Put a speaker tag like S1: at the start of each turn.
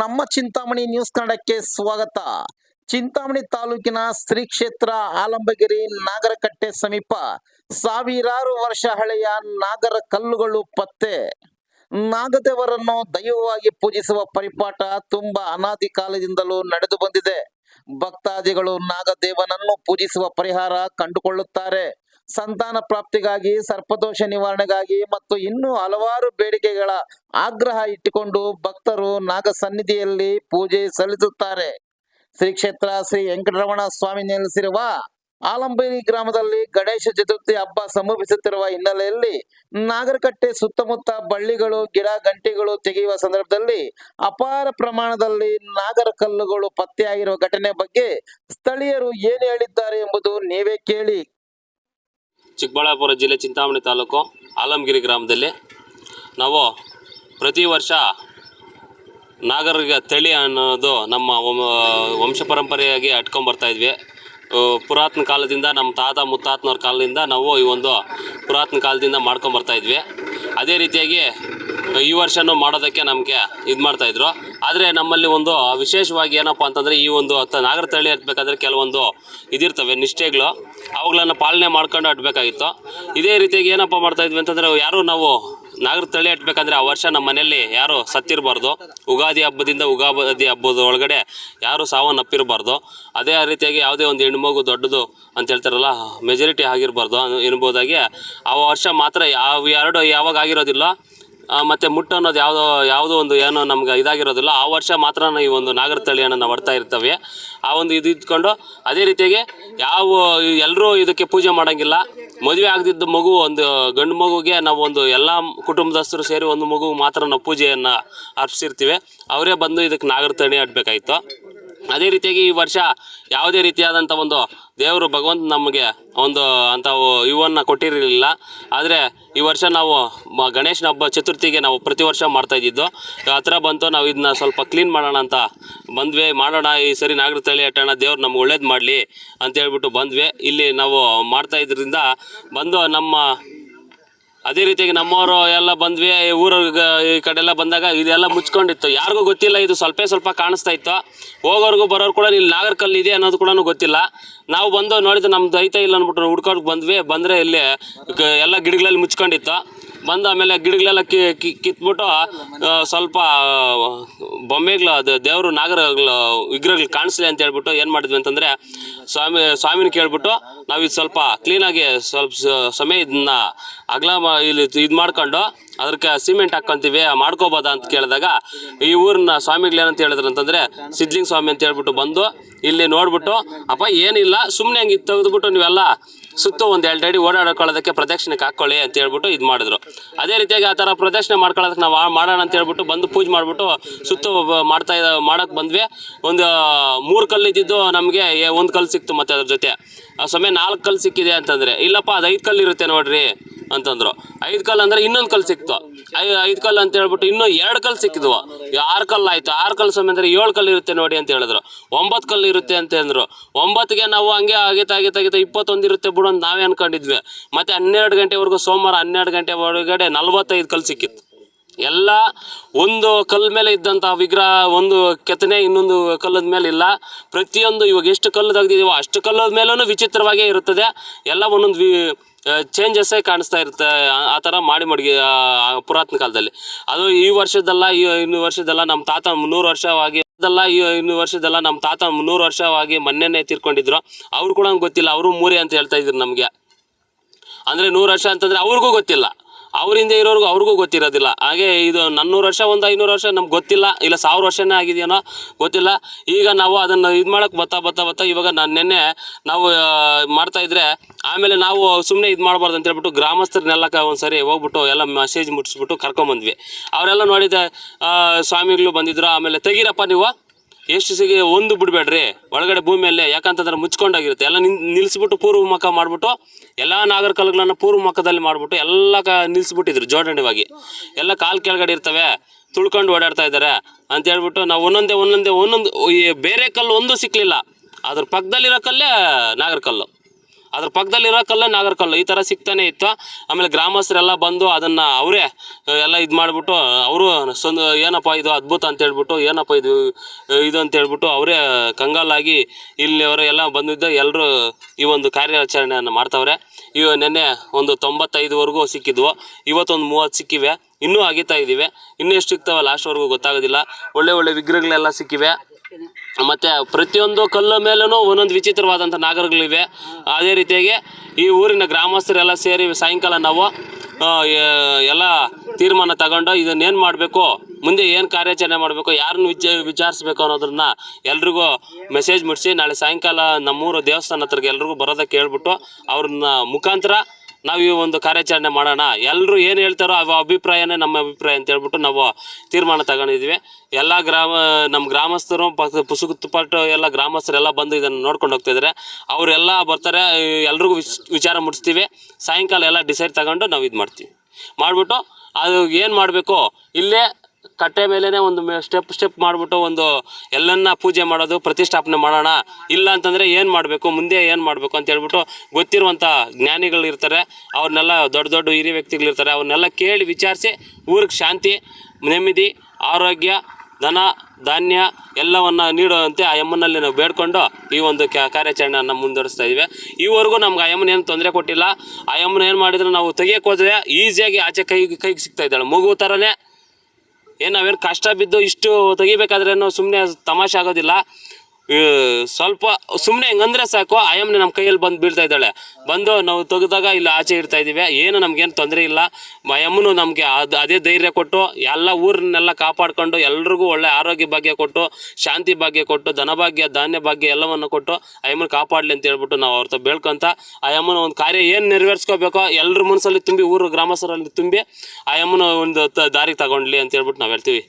S1: ನಮ್ಮ ಚಿಂತಾಮಣಿ ನ್ಯೂಸ್ ಕನ್ನಡಕ್ಕೆ ಸ್ವಾಗತ. ಚಿಂತಾಮಣಿ ತಾಲೂಕಿನ ಶ್ರೀ ಕ್ಷೇತ್ರ ಆಲಂಬಗಿರಿ ನಾಗರಕಟ್ಟೆ ಸಮೀಪ ಸಾವಿರಾರು ವರ್ಷ ಹಳೆಯ ನಾಗರ ಕಲ್ಲುಗಳು ಪತ್ತೆ. ನಾಗದೇವರನ್ನು ದೈವವಾಗಿ ಪೂಜಿಸುವ ಪರಿಪಾಠ ತುಂಬಾ ಅನಾದಿ ಕಾಲದಿಂದಲೂ ನಡೆದು ಬಂದಿದೆ. ಭಕ್ತಾದಿಗಳು ನಾಗದೇವನನ್ನು ಪೂಜಿಸುವ ಪರಿಹಾರ ಕಂಡುಕೊಳ್ಳುತ್ತಾರೆ. ಸಂತಾನ ಪ್ರಾಪ್ತಿಗಾಗಿ, ಸರ್ಪದೋಷ ನಿವಾರಣೆಗಾಗಿ ಮತ್ತು ಇನ್ನೂ ಹಲವಾರು ಬೇಡಿಕೆಗಳ ಆಗ್ರಹ ಇಟ್ಟುಕೊಂಡು ಭಕ್ತರು ನಾಗ ಸನ್ನಿಧಿಯಲ್ಲಿ ಪೂಜೆ ಸಲ್ಲಿಸುತ್ತಾರೆ. ಶ್ರೀ ಕ್ಷೇತ್ರ ಶ್ರೀ ವೆಂಕಟರಮಣ ಸ್ವಾಮಿ ನೆಲೆಸಿರುವ ಆಲಂಬೇರಿ ಗ್ರಾಮದಲ್ಲಿ ಗಣೇಶ ಚತುರ್ಥಿ ಹಬ್ಬ ಸಮೀಪಿಸುತ್ತಿರುವ ಹಿನ್ನೆಲೆಯಲ್ಲಿ ನಾಗರಕಟ್ಟೆ ಸುತ್ತಮುತ್ತ ಬಳ್ಳಿಗಳು, ಗಿಡ ಗಂಟೆಗಳು ತೆಗೆಯುವ ಸಂದರ್ಭದಲ್ಲಿ ಅಪಾರ ಪ್ರಮಾಣದಲ್ಲಿ ನಾಗರ ಕಲ್ಲುಗಳು ಪತ್ತೆಯಾಗಿರುವ ಘಟನೆ ಬಗ್ಗೆ ಸ್ಥಳೀಯರು ಏನು ಹೇಳಿದ್ದಾರೆ ಎಂಬುದು ನೀವೇ ಕೇಳಿ.
S2: ಚಿಕ್ಕಬಳ್ಳಾಪುರ ಜಿಲ್ಲೆ ಚಿಂತಾಮಣಿ ತಾಲೂಕು ಆಲಮಗಿರಿ ಗ್ರಾಮದಲ್ಲಿ ನಾವು ಪ್ರತಿ ವರ್ಷ ನಾಗರಿಕ ತಳಿ ಅನ್ನೋದು ನಮ್ಮ ವಂಶ- ಪರಂಪರೆಯಾಗಿ ಇದ್ವಿ. ಪುರಾತನ ಕಾಲದಿಂದ ನಮ್ಮ ತಾತ ಮುತ್ತಾತನವ್ರ ಕಾಲದಿಂದ ನಾವು ಈ ಒಂದು ಪುರಾತನ ಕಾಲದಿಂದ ಮಾಡ್ಕೊಂಬರ್ತಾ ಇದ್ವಿ. ಅದೇ ರೀತಿಯಾಗಿ ಈ ವರ್ಷನೂ ಮಾಡೋದಕ್ಕೆ ನಮಗೆ ಇದು ಮಾಡ್ತಾಯಿದ್ರು ಆದರೆ ನಮ್ಮಲ್ಲಿ ಒಂದು ವಿಶೇಷವಾಗಿ ಏನಪ್ಪ ಅಂತಂದರೆ ಈ ಒಂದು ನಾಗರ ತಳಿ ಹತ್ಬೇಕಾದ್ರೆ ಕೆಲವೊಂದು ಇದಿರ್ತವೆ ನಿಷ್ಠೆಗಳು. ಅವುಗಳನ್ನು ಪಾಲನೆ ಮಾಡ್ಕೊಂಡು ಹಟ್ಬೇಕಾಗಿತ್ತು ಇದೇ ರೀತಿಯಾಗಿ ಏನಪ್ಪ ಮಾಡ್ತಾ ಇದ್ವಿ ಅಂತಂದರೆ ಯಾರು ನಾವು ನಾಗರ ತಳಿ ಹಟ್ಬೇಕಂದ್ರೆ ಆ ವರ್ಷ ನಮ್ಮ ಮನೆಯಲ್ಲಿ ಯಾರು ಸತ್ತಿರಬಾರ್ದು. ಉಗಾದಿ ಹಬ್ಬದಿಂದ ಉಗಾದಿ ಹಬ್ಬದ ಒಳಗಡೆ ಯಾರು ಸಾವನ್ನಪ್ಪಿರಬಾರ್ದು ಅದೇ ರೀತಿಯಾಗಿ ಯಾವುದೇ ಒಂದು ಹೆಣ್ಮಗು ದೊಡ್ಡದು ಅಂತ ಹೇಳ್ತಾರಲ್ಲ ಮೆಜಾರಿಟಿ ಆಗಿರಬಾರ್ದು ಎನ್ಬೋದಾಗಿ ಆ ವರ್ಷ ಮಾತ್ರ ಯಾವ ಎರಡು ಯಾವಾಗ ಆಗಿರೋದಿಲ್ಲ. ಮತ್ತೆ ಮುಟ್ಟು ಅನ್ನೋದು ಯಾವುದೋ ಯಾವುದೋ ಒಂದು ಏನೋ ನಮ್ಗೆ ಇದಾಗಿರೋದಿಲ್ಲ. ಆ ವರ್ಷ ಮಾತ್ರ ಈ ಒಂದು ನಾಗರ ತಳಿಯನ್ನು ನಾವು ಇರ್ತವೆ. ಆ ಒಂದು ಇದು ಇದ್ಕೊಂಡು ಅದೇ ರೀತಿಯಾಗಿ ಯಾವ ಎಲ್ಲರೂ ಇದಕ್ಕೆ ಪೂಜೆ ಮಾಡೋಂಗಿಲ್ಲ. ಮದುವೆ ಆಗದಿದ್ದ ಮಗು ಒಂದು, ಗಂಡು ಮಗುಗೆ ನಾವು ಒಂದು ಎಲ್ಲ ಕುಟುಂಬದಸ್ಥರು ಸೇರಿ ಒಂದು ಮಗು ಮಾತ್ರ ನಾವು ಪೂಜೆಯನ್ನು ಅರ್ಪಿಸಿರ್ತೀವಿ. ಅವರೇ ಬಂದು ಇದಕ್ಕೆ ನಾಗರ ತಳಿ ಅದೇ ರೀತಿಯಾಗಿ ಈ ವರ್ಷ ಯಾವುದೇ ರೀತಿಯಾದಂಥ ಒಂದು ದೇವರು ಭಗವಂತ ನಮಗೆ ಒಂದು ಅಂತ ಇವನ್ನು ಕೊಟ್ಟಿರಲಿಲ್ಲ. ಆದರೆ ಈ ವರ್ಷ ನಾವು ಗಣೇಶನ ಹಬ್ಬ ಚತುರ್ಥಿಗೆ ನಾವು ಪ್ರತಿ ವರ್ಷ ಮಾಡ್ತಾಯಿದ್ದು ಹತ್ರ ಬಂತು, ನಾವು ಇದನ್ನ ಸ್ವಲ್ಪ ಕ್ಲೀನ್ ಮಾಡೋಣ ಅಂತ ಬಂದ್ವಿ. ಮಾಡೋಣ, ಈ ಸರಿ ನಾಗರ ತಳಿ ಹಟ್ಟೋಣ ದೇವ್ರು ನಮ್ಗೆ ಒಳ್ಳೇದು ಮಾಡಲಿ ಅಂತ ಹೇಳ್ಬಿಟ್ಟು ಬಂದ್ವಿ. ಇಲ್ಲಿ ನಾವು ಮಾಡ್ತಾ ಇದ್ರಿಂದ ಬಂದು ನಮ್ಮ ಅದೇ ರೀತಿಯಾಗಿ ನಮ್ಮವರು ಎಲ್ಲ ಬಂದ್ವಿ ಊರ ಈ ಕಡೆ ಎಲ್ಲ ಬಂದಾಗ ಇದೆಲ್ಲ ಮುಚ್ಕೊಂಡಿತ್ತು. ಯಾರಿಗೂ ಗೊತ್ತಿಲ್ಲ, ಇದು ಸ್ವಲ್ಪ ಸ್ವಲ್ಪ ಕಾಣಿಸ್ತಾ ಇತ್ತು. ಹೋಗೋರ್ಗು ಬರೋರು ಕೂಡ ಇಲ್ಲಿ ನಾಗರ್ಕಲ್ಲು ಇದೆ ಅನ್ನೋದು ಕೂಡ ಗೊತ್ತಿಲ್ಲ. ನಾವು ಬಂದು ನೋಡಿದ್ರೆ ನಮ್ದು ಐತೆ ಇಲ್ಲ ಅಂದ್ಬಿಟ್ಟು ಹುಡ್ಕೊಂಡು ಬಂದ್ವಿ, ಬಂದರೆ ಇಲ್ಲಿ ಎಲ್ಲ ಗಿಡಗಳಲ್ಲಿ ಮುಚ್ಕೊಂಡಿತ್ತು. ಬಂದು ಆಮೇಲೆ ಗಿಡಗಳೆಲ್ಲ ಕಿ ಕಿತ್ಬಿಟ್ಟು ಸ್ವಲ್ಪ ಬೊಂಬೆಗಳು ಅದು ದೇವರು ನಾಗರಗಳು ವಿಗ್ರಹಗಳು ಕಾಣಿಸ್ಲಿ ಅಂತ ಹೇಳ್ಬಿಟ್ಟು ಏನು ಮಾಡಿದ್ವಿ ಅಂತಂದರೆ ಸ್ವಾಮಿ ಸ್ವಾಮಿನ ಕೇಳ್ಬಿಟ್ಟು ನಾವು ಇದು ಸ್ವಲ್ಪ ಕ್ಲೀನಾಗಿ ಸ್ವಲ್ಪ ಸಮಯ ಇದನ್ನ ಅಗಲ ಇಲ್ಲಿ ಇದು ಮಾಡ್ಕೊಂಡು ಅದಕ್ಕೆ ಸಿಮೆಂಟ್ ಹಾಕ್ಕೊಂತೀವಿ, ಮಾಡ್ಕೋಬೋದಾ ಅಂತ ಕೇಳಿದಾಗ ಈ ಊರಿನ ಸ್ವಾಮಿಗಳು ಏನಂತ ಹೇಳಿದ್ರು ಅಂತಂದರೆ, ಸಿದ್ಲಿಂಗ ಸ್ವಾಮಿ ಅಂತ ಹೇಳ್ಬಿಟ್ಟು ಬಂದು ಇಲ್ಲಿ ನೋಡ್ಬಿಟ್ಟು, ಅಪ್ಪ, ಏನಿಲ್ಲ ಸುಮ್ಮನೆ ಹಂಗೆ ತೆಗೆದ್ಬಿಟ್ಟು ನೀವೆಲ್ಲ ಸುತ್ತ ಒಂದು ಎರಡು ಅಡಿ ಓಡಾಡ್ಕೊಳ್ಳೋದಕ್ಕೆ ಪ್ರದಕ್ಷಿಣೆಗೆ ಹಾಕ್ಕೊಳ್ಳಿ ಅಂತ ಹೇಳ್ಬಿಟ್ಟು ಇದು ಮಾಡಿದ್ರು. ಅದೇ ರೀತಿಯಾಗಿ ಆ ಥರ ಪ್ರದಕ್ಷಿಣೆ ಮಾಡ್ಕೊಳ್ಳೋದಕ್ಕೆ ನಾವು ಮಾಡೋಣ ಅಂತ ಹೇಳ್ಬಿಟ್ಟು ಬಂದು ಪೂಜೆ ಮಾಡಿಬಿಟ್ಟು ಸುತ್ತ ಮಾಡ್ತಾ ಇದ್ದ ಮಾಡೋಕ್ಕೆ ಬಂದ್ವಿ. ಒಂದು ಮೂರು ಕಲ್ಲು ಇದ್ದಿದ್ದು ನಮಗೆ ಒಂದು ಕಲ್ಲು ಸಿಕ್ತು ಮತ್ತೆ ಅದ್ರ ಜೊತೆ. ಆ ಸಮಯ ನಾಲ್ಕು ಕಲ್ಲು ಸಿಕ್ಕಿದೆ ಅಂತಂದರೆ, ಇಲ್ಲಪ್ಪ, ಅದು ಐದು ಕಲ್ಲು ಇರುತ್ತೆ ನೋಡ್ರಿ. ಅಂತಂದ್ರು. ಐದು ಕಲ್ಲು ಅಂದ್ರೆ ಇನ್ನೊಂದು ಕಲ್ಲು ಸಿಕ್ತು. ಐ, ಐದು ಕಲ್ಲು ಅಂತ ಹೇಳ್ಬಿಟ್ಟು ಇನ್ನೂ ಎರಡು ಕಲ್ಲು ಸಿಕ್ಕಿದ್ವು. ಆರು ಕಲ್ಲು ಆಯಿತು. ಆರು ಕಲ್ಲು ಸಮಯ ಅಂದರೆ ಏಳು ಕಲ್ಲು ಇರುತ್ತೆ ನೋಡಿ ಅಂತ ಹೇಳಿದ್ರು. ಒಂಬತ್ತು ಕಲ್ಲು ಇರುತ್ತೆ ಅಂತ ಅಂದರು. ಒಂಬತ್ತಿಗೆ ನಾವು ಹಂಗೆ ಆಗೈತೆ ಆಗೈತೆ ಇಪ್ಪತ್ತೊಂದು ಇರುತ್ತೆ ಬಿಡು ಅಂತ ನಾವೇ ಅನ್ಕೊಂಡಿದ್ವಿ. ಮತ್ತು ಹನ್ನೆರಡು ಗಂಟೆವರೆಗೂ ಸೋಮವಾರ ಹನ್ನೆರಡು ಗಂಟೆ ಒಳಗಡೆ ನಲ್ವತ್ತೈದು ಕಲ್ಲು ಸಿಕ್ಕಿತ್ತು. ಎಲ್ಲ ಒಂದು ಕಲ್ಲು ಮೇಲೆ ಇದ್ದಂಥ ವಿಗ್ರಹ, ಒಂದು ಕೆತ್ತನೆ, ಇನ್ನೊಂದು ಕಲ್ಲದ ಮೇಲೆ ಇಲ್ಲ. ಪ್ರತಿಯೊಂದು ಇವಾಗ ಎಷ್ಟು ಕಲ್ಲು ತೆಗ್ದಿದೀವೋ ಅಷ್ಟು ಕಲ್ಲದ ಮೇಲೂ ವಿಚಿತ್ರವಾಗೇ ಇರುತ್ತದೆ. ಎಲ್ಲ ಒಂದೊಂದು ವಿ ಚೇಂಜಸ್ಸೇ ಕಾಣಿಸ್ತಾ ಇರುತ್ತೆ. ಆ- ಥರ ಮಾಡಿ ಮಡಗಿ ಪುರಾತನ ಕಾಲದಲ್ಲಿ. ಅದು ಈ ವರ್ಷದಲ್ಲ ಈ ಇನ್ನು ವರ್ಷದಲ್ಲ ನಮ್ಮ ತಾತ ಮುನ್ನೂರು ವರ್ಷವಾಗಿ ಅದಲ್ಲ ಈ ಇನ್ನು ವರ್ಷದಲ್ಲ ನಮ್ಮ ತಾತ ಮುನ್ನೂರು ವರ್ಷವಾಗಿ ಮೊನ್ನೆನೇ ತೀರ್ಕೊಂಡಿದ್ರು. ಅವ್ರು ಕೂಡ ಗೊತ್ತಿಲ್ಲ. ಅವರು ಮೂರಿ ಅಂತ ಹೇಳ್ತಾ ಇದ್ರು ನಮಗೆ. ಅಂದರೆ ನೂರು ವರ್ಷ ಅಂತಂದರೆ ಅವ್ರಿಗೂ ಗೊತ್ತಿಲ್ಲ. ಅವರಿಂದ ಇರೋರ್ಗು ಅವ್ರಿಗೂ ಗೊತ್ತಿರೋದಿಲ್ಲ. ಹಾಗೆ ಇದು ನನ್ನೂರು ವರ್ಷ ಒಂದು ಐನೂರು ವರ್ಷ ನಮ್ಗೆ ಗೊತ್ತಿಲ್ಲ. ಇಲ್ಲ ಸಾವಿರ ವರ್ಷನೇ ಆಗಿದೆಯೇನೋ ಗೊತ್ತಿಲ್ಲ. ಈಗ ನಾವು ಅದನ್ನು ಇದು ಮಾಡೋಕ್ಕೆ ಬತ್ತಾ ಬತ್ತಾ ಬತ್ತಾ ಇವಾಗ ನಾನು ನಿನ್ನೆ ನಾವು ಆ, ಮಾಡ್ತಾ ಇದ್ರೆ ಆಮೇಲೆ ನಾವು ಸುಮ್ಮನೆ ಇದು ಮಾಡಬಾರ್ದು ಅಂತ ಹೇಳ್ಬಿಟ್ಟು ಗ್ರಾಮಸ್ಥರನ್ನೆಲ್ಲ ಕ ಒಂದು ಸರಿ ಹೋಗ್ಬಿಟ್ಟು ಎಲ್ಲ ಮೆಸೇಜ್ ಮುಟ್ಟಿಸ್ಬಿಟ್ಟು ಕರ್ಕೊಂಬಂದ್ವಿ. ಅವರೆಲ್ಲ ನೋಡಿದ ಸ್ವಾಮಿಗಳು ಬಂದಿದ್ರು. ಆಮೇಲೆ ತೆಗೀರಪ್ಪ ನೀವು. ಎಷ್ಟು ಸಿಗಿ ಒಂದು ಬಿಡಬೇಡ್ರಿ. ಒಳಗಡೆ ಭೂಮಿಯಲ್ಲೇ ಯಾಕಂತಂದ್ರೆ ಮುಚ್ಕೊಂಡಾಗಿರುತ್ತೆ. ಎಲ್ಲ ನಿಲ್ಲಿಸ್ಬಿಟ್ಟು ಪೂರ್ವ ಮುಖ ಮಾಡಿಬಿಟ್ಟು, ಎಲ್ಲ ನಾಗರ ಕಲ್ಲುಗಳನ್ನ ಪೂರ್ವ ಮುಖದಲ್ಲಿ ಮಾಡಿಬಿಟ್ಟು ಎಲ್ಲ ಕ ನಿಲ್ಲಿಸ್ಬಿಟ್ಟಿದ್ರು ಜೋಡಣೆವಾಗಿ. ಎಲ್ಲ ಕಾಲು ಕೆಳಗಡೆ ಇರ್ತವೆ. ತುಳ್ಕೊಂಡು ಓಡಾಡ್ತಾ ಇದ್ದಾರೆ. ಅಂತ ಹೇಳ್ಬಿಟ್ಟು ನಾವು ಒಂದೊಂದೇ ಒಂದೊಂದೇ, ಒಂದೊಂದು ಬೇರೆ ಕಲ್ಲು ಒಂದು ಸಿಕ್ಕಲಿಲ್ಲ ಅದ್ರ ಪಕ್ಕದಲ್ಲಿರೋ ಕಲ್ಲೇ ನಾಗರ ಕಲ್ಲು. ಅದ್ರ ಪಕ್ಕದಲ್ಲಿರೋ ಕಲ್ಲ ನಾಗರ ಕಲ್ಲು, ಈ ಥರ ಸಿಗ್ತಾನೆ ಇತ್ತು. ಆಮೇಲೆ ಗ್ರಾಮಸ್ಥರೆಲ್ಲ ಬಂದು ಅದನ್ನು ಅವರೇ ಎಲ್ಲ ಇದು ಮಾಡಿಬಿಟ್ಟು, ಅವರು ಸ್ವಂತ ಏನಪ್ಪ ಇದು ಅದ್ಭುತ ಅಂತ ಹೇಳ್ಬಿಟ್ಟು, ಏನಪ್ಪ ಇದು ಇದು ಅಂತ ಹೇಳ್ಬಿಟ್ಟು ಅವರೇ ಕಂಗಾಲಾಗಿ ಇಲ್ಲಿಯವರು ಎಲ್ಲ ಬಂದಿದ್ದ ಎಲ್ಲರೂ ಈ ಒಂದು ಕಾರ್ಯಾಚರಣೆಯನ್ನು ಮಾಡ್ತವ್ರೆ. ಇವ ನೆನ್ನೆ ಒಂದು ತೊಂಬತ್ತೈದುವರೆಗೂ ಸಿಕ್ಕಿದ್ವು. ಇವತ್ತೊಂದು ಮೂವತ್ತು ಸಿಕ್ಕಿವೆ. ಇನ್ನೂ ಅಗಿತಾ ಇದ್ದೀವಿ ಇನ್ನೂ ಎಷ್ಟು ಸಿಗ್ತಾವೆ ಲಾಸ್ಟ್ವರೆಗೂ ಗೊತ್ತಾಗೋದಿಲ್ಲ. ಒಳ್ಳೆ ಒಳ್ಳೆ ವಿಗ್ರಹಗಳೆಲ್ಲ ಸಿಕ್ಕಿವೆ. ಮತ್ತು ಪ್ರತಿಯೊಂದು ಕಲ್ಲು ಮೇಲೂ ಒಂದೊಂದು ವಿಚಿತ್ರವಾದಂಥ ನಾಗರಗಳಿವೆ. ಅದೇ ರೀತಿಯಾಗಿ ಈ ಊರಿನ ಗ್ರಾಮಸ್ಥರೆಲ್ಲ ಸೇರಿ ಸಾಯಂಕಾಲ ನಾವು ಎಲ್ಲ ತೀರ್ಮಾನ ತಗೊಂಡು ಇದನ್ನೇನು ಮಾಡಬೇಕು, ಮುಂದೆ ಏನು ಕಾರ್ಯಾಚರಣೆ ಮಾಡಬೇಕು, ಯಾರನ್ನು ವಿಚ, ವಿಚಾರಿಸ್ಬೇಕು ಅನ್ನೋದನ್ನ ಎಲ್ರಿಗೂ ಮೆಸೇಜ್ ಮುಟ್ಟಿಸಿ ನಾಳೆ ಸಾಯಂಕಾಲ ನಮ್ಮೂರು ದೇವಸ್ಥಾನ ಹತ್ರಕ್ಕೆ ಎಲ್ರಿಗೂ ಬರೋದಕ್ಕೆ ಹೇಳ್ಬಿಟ್ಟು ಅವ್ರನ್ನ ಮುಖಾಂತರ ನಾವು ಈ ಒಂದು ಕಾರ್ಯಾಚರಣೆ ಮಾಡೋಣ. ಎಲ್ಲರೂ ಏನು ಹೇಳ್ತಾರೋ ಅವ ಅಭಿಪ್ರಾಯನೇ ನಮ್ಮ ಅಭಿಪ್ರಾಯ ಅಂತ ಹೇಳ್ಬಿಟ್ಟು ನಾವು ತೀರ್ಮಾನ ತಗೊಂಡಿದ್ವಿ. ಎಲ್ಲ ಗ್ರಾಮ ನಮ್ಮ ಗ್ರಾಮಸ್ಥರು, ಪಕ್ಕ ಪುಸುಗುತ್ತುಪಟ್ಟು ಎಲ್ಲ ಗ್ರಾಮಸ್ಥರೆಲ್ಲ ಬಂದು ಇದನ್ನು ನೋಡ್ಕೊಂಡು ಹೋಗ್ತಿದ್ದಾರೆ ಅವರೆಲ್ಲ ಬರ್ತಾರೆ, ಎಲ್ರಿಗೂ ವಿಚ್, ವಿಚಾರ ಮುಟ್ಟಿಸ್ತೀವಿ ಸಾಯಂಕಾಲ ಎಲ್ಲ ಡಿಸೈಡ್ ತಗೊಂಡು ನಾವು ಇದು ಮಾಡ್ತೀವಿ. ಮಾಡಿಬಿಟ್ಟು ಅದು ಏನು ಮಾಡಬೇಕು? ಇಲ್ಲೇ ಕಟ್ಟೆ ಮೇಲೇ ಒಂದು ಸ್ಟೆಪ್ ಸ್ಟೆಪ್ ಮಾಡಿಬಿಟ್ಟು ಒಂದು ಎಲ್ಲನ್ನ ಪೂಜೆ ಮಾಡೋದು, ಪ್ರತಿಷ್ಠಾಪನೆ ಮಾಡೋಣ. ಇಲ್ಲ ಅಂತಂದರೆ ಏನು ಮಾಡಬೇಕು? ಮುಂದೆ ಏನು ಮಾಡಬೇಕು ಅಂತ ಹೇಳ್ಬಿಟ್ಟು ಗೊತ್ತಿರುವಂಥ ಜ್ಞಾನಿಗಳು ಇರ್ತಾರೆ. ಅವ್ರನ್ನೆಲ್ಲ ದೊಡ್ಡ ದೊಡ್ಡ ಹಿರಿಯ ವ್ಯಕ್ತಿಗಳಿರ್ತಾರೆ ಅವ್ರನ್ನೆಲ್ಲ ಕೇಳಿ ವಿಚಾರಿಸಿ ಊರಿಗೆ ಶಾಂತಿ, ನೆಮ್ಮದಿ, ಆರೋಗ್ಯ, ಧನ, ಧಾನ್ಯ ಎಲ್ಲವನ್ನು ನೀಡುವಂತೆ ಆ ಯಮ್ಮನಲ್ಲಿ ನಾವು ಬೇಡ್ಕೊಂಡು ಈ ಒಂದು ಕ್ಯಾ ಕಾರ್ಯಾಚರಣೆಯನ್ನು ಮುಂದುವರಿಸ್ತಾ ಇದ್ದೀವಿ ಈವರೆಗೂ ನಮ್ಗೆ ಆ ಯಮ್ಮನ ಏನು ತೊಂದರೆ ಕೊಟ್ಟಿಲ್ಲ. ಆ ಯಮ್ಮನ ಏನು ಮಾಡಿದ್ರೆ, ನಾವು ತೆಗಿಯೋಕೆ ಹೋದರೆ ಈಸಿಯಾಗಿ ಆಚೆ ಕೈಗೆ ಕೈಗೆ ಸಿಗ್ತಾ ಇದ್ದಾಳೆ. ಮಗು ಥರನೇ ಏನು ನಾವೇನು ಕಷ್ಟ ಬಿದ್ದು ಇಷ್ಟು ತೆಗಿಬೇಕಾದ್ರೆ ಸುಮ್ಮನೆ ತಮಾಷೆ ಆಗೋದಿಲ್ಲ. ಸ್ವಲ್ಪ ಸುಮ್ಮನೆ ಹೆಂಗಂದ್ರೆ ಸಾಕು. ಆಯಮ್ನೆ ನಮ್ಮ ಕೈಯಲ್ಲಿ ಬಂದು ಬೀಳ್ತಾ ಇದ್ದಾಳೆ. ಬಂದು ನಾವು ತೆಗೆದಾಗ ಇಲ್ಲಿ ಆಚೆ ಇಡ್ತಾ ಇದ್ದೀವಿ. ಏನು ನಮಗೇನು ತೊಂದರೆ ಇಲ್ಲ. ಮಯಮ್ಮನು ನಮಗೆ ಅದು, ಅದೇ ಧೈರ್ಯ ಕೊಟ್ಟು, ಎಲ್ಲ ಊರನ್ನೆಲ್ಲ ಕಾಪಾಡಿಕೊಂಡು, ಎಲ್ರಿಗೂ ಒಳ್ಳೆ ಆರೋಗ್ಯ ಭಾಗ್ಯ ಕೊಟ್ಟು, ಶಾಂತಿ ಭಾಗ್ಯ ಕೊಟ್ಟು ಧನಭಾಗ್ಯ ಧಾನ್ಯ ಭಾಗ್ಯ ಎಲ್ಲವನ್ನು ಕೊಟ್ಟು ಆಯಮ್ಮನ ಕಾಪಾಡಲಿ ಅಂತ ಹೇಳ್ಬಿಟ್ಟು ನಾವು ಅವ್ರ ಬೇಳ್ಕೊಂತ ಆಯಮ್ಮನ ಒಂದು ಕಾರ್ಯ ಏನು ನೆರವೇರಿಸ್ಕೋಬೇಕೋ ಎಲ್ಲರ ಮನಸ್ಸಲ್ಲಿ ತುಂಬಿ, ಊರು ಗ್ರಾಮಸ್ಥರಲ್ಲಿ ತುಂಬಿ ಆಯಮ್ಮನ ಒಂದು ದಾರಿಗೆ ತಗೊಂಡ್ಲಿ ಅಂತ ಹೇಳ್ಬಿಟ್ಟು ನಾವು ಹೇಳ್ತೀವಿ.